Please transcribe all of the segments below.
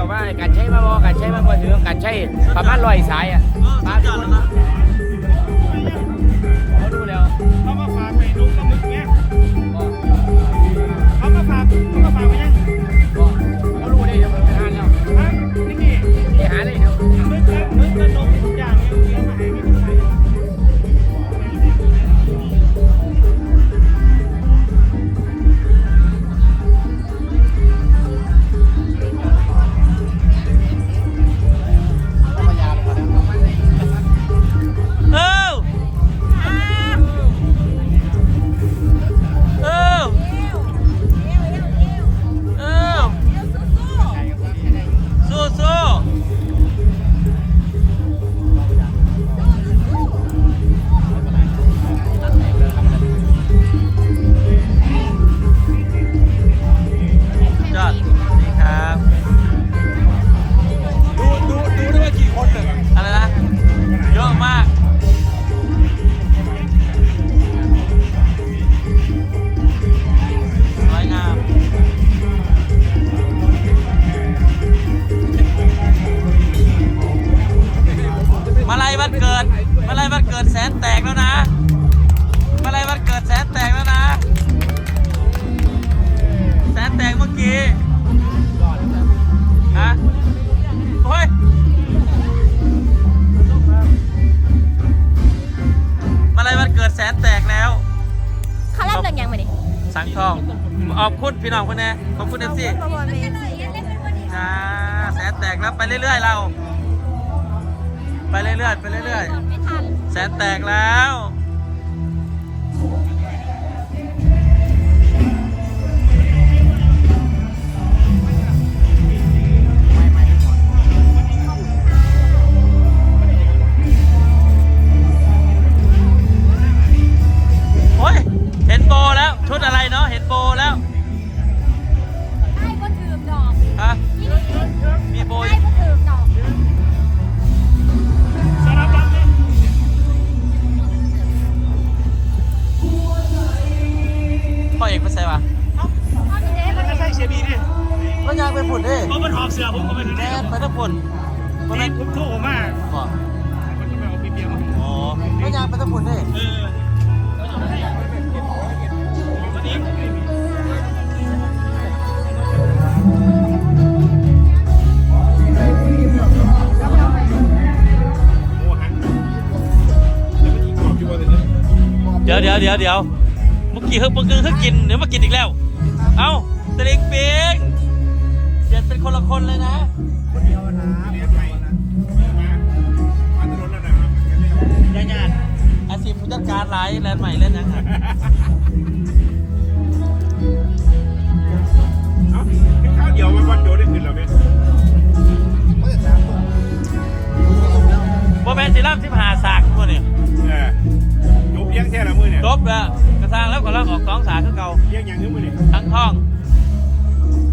วังบินเขาว่าการใช้มาบอการใช้มาบ่ถือการใช้ประมาณลอยสายอะเออสุดยอดแล้วนะเขาดูแล้วเขามาฝากไปลุงกับมึงเนี้ยเขามาฝากเขามาฝากไปยังก็เขารู้ได้เดี๋ยวผมไปหาแล้วฮะนี่นี่ไปหาเลยเดี๋ยวมึงกับมึงกับนมทุกอย่าง ขอบคุณพี่น้องคนนี้ขอบคุณเอฟซีประมวลเองจ้าแสนแตกแล้วไปเรื่อยๆเรา ไปเรื่อยๆไปเรื่อยๆแสนแตกแล้ว แม่ไปทั้งผุนวันนี่นั้นผมโทรมาบอกมันก็ไม่เอาปีเบียร์มาอ๋อแล้วยางไปทั้งผุนดิเออวันนี้เดี๋ยวเดี๋ยวเดี๋ยวเดี๋ยวเมื่อกี้เพิ่งเพิ่งเพิ่งกินเดี๋ยวมากินอีกแล้ว เอ้าตะลิงปิงเปลี่ยนเป็นคนละคนเลยนะ ยาญาติอาชีพผู้จัดการไลน์แลนด์ใหม่เล่นยังไงข้าวเดียวมันวันโดได้ขึ้นแล้วไหมโมแมนสิล่ามสิบหาสากพวกเนี่ยเออจบเลี้ยงแค่ละมือเนี่ยจบแล้วกระทางแล้วก็ล่างออกสองสากคือเก่าเลี้ยงอย่างนี้มือเนี่ยทั้งท้อง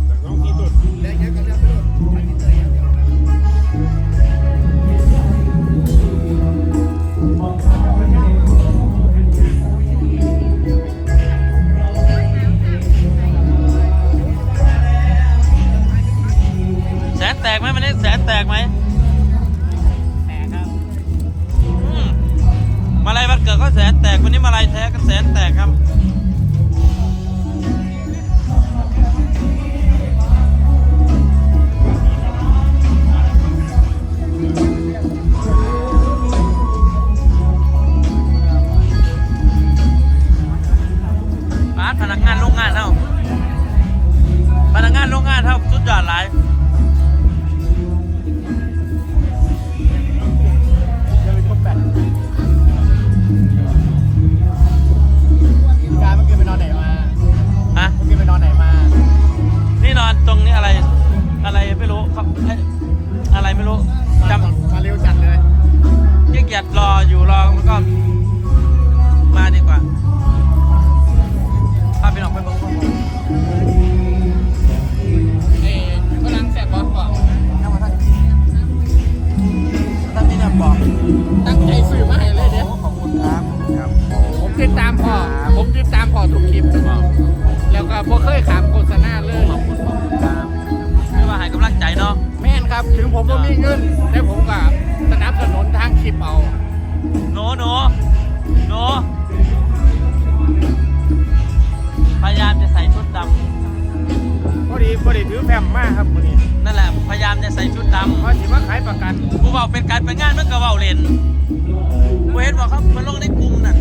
แต่ต้องที่ต้นแส แตกไหมแตกครับมาลายวันเกิดก็แสนแตกวันนี้มาลายแท้ก็แสนแตกครับ ยิ่งเกียจรออยู่รอมันก็ ดเพราะสิว่าขายประกันำกูบอกเป็นการไปงานเมื่อกระเป๋าเล่นกูเห็นว่าเขามาลงในกลุ่มนั่น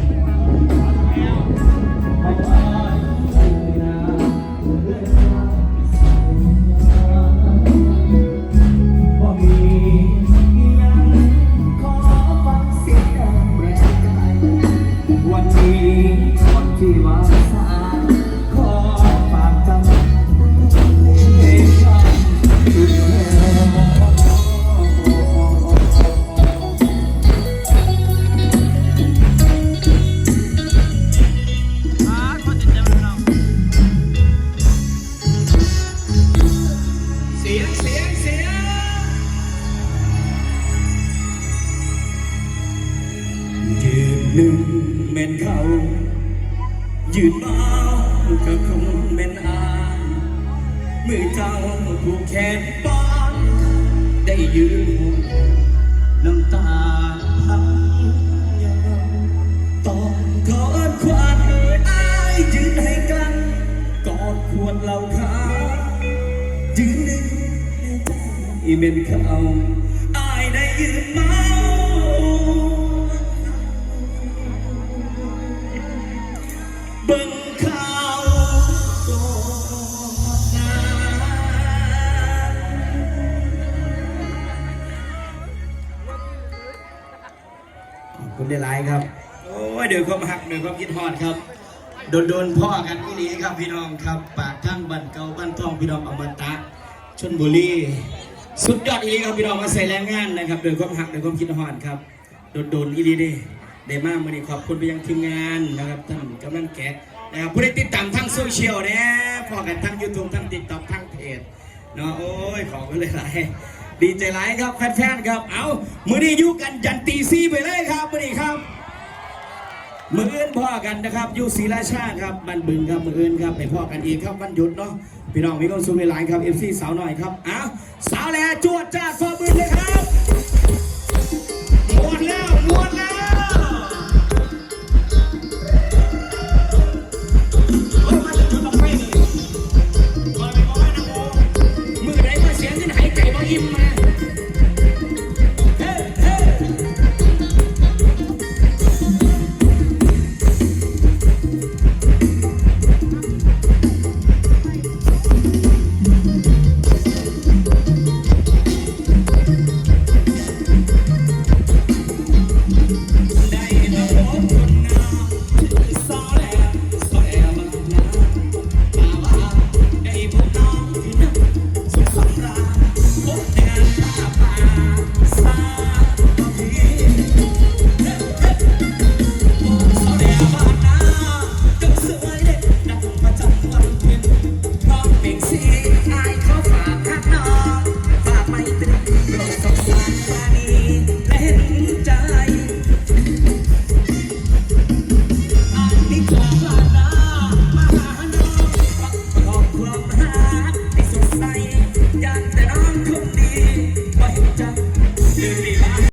เขา ยืนมาก็คงแม่นอายมือเจ้าผูกแขนบ้านได้ยืนน้ำตาพังยาวต้องขอควันอายยืนให้กันกอดควรเหล่าขายืนหนึ่งในใจเป็นเขาำขอบคุณหลายครับ โอ้ยเดี๋ยวความหักเดี๋ยวความคิดฮอดครับ โดนโดนๆพ่อกันที่นี้ครับพี่น้องครับ ปากทั้งบ้านเก่าบ้านทองพี่น้องอมตะชนบุรีสุดยอดอีลีครับพี่น้องมาใส่แรงงานนะครับโดยความหักโดยความคิดฮอดครับ โดนโดนๆอีลีเด้ได้มากมื่อนี้ขอบคุณไปยังทีมงานนะครับท่านกำนันแกะนะครับผู้ได้ติดตามทั้งโซเชียลเนี่ยพอกันทั้ง YouTube ทั้ง TikTok ทั้งเพจเนาะโอ้ยขอบคุณหลาย ดีใจหลายครับแฟนๆครับ เอามื่อนี้อยู่กันยันตีซี่ไปเลยครับมื่อนี้ครับ มืออื่นพ่อกันนะครับอยู่ศรีราชาครับบันบึงครับมืออื่นครับไปพ่อกันอีกครับวันหยุดเนาะพี่น้องมีความสุขหลายครับเอฟซีสาวหน่อยครับอ้าวสาวแล้วจวดจ้าซอมือเลยครับ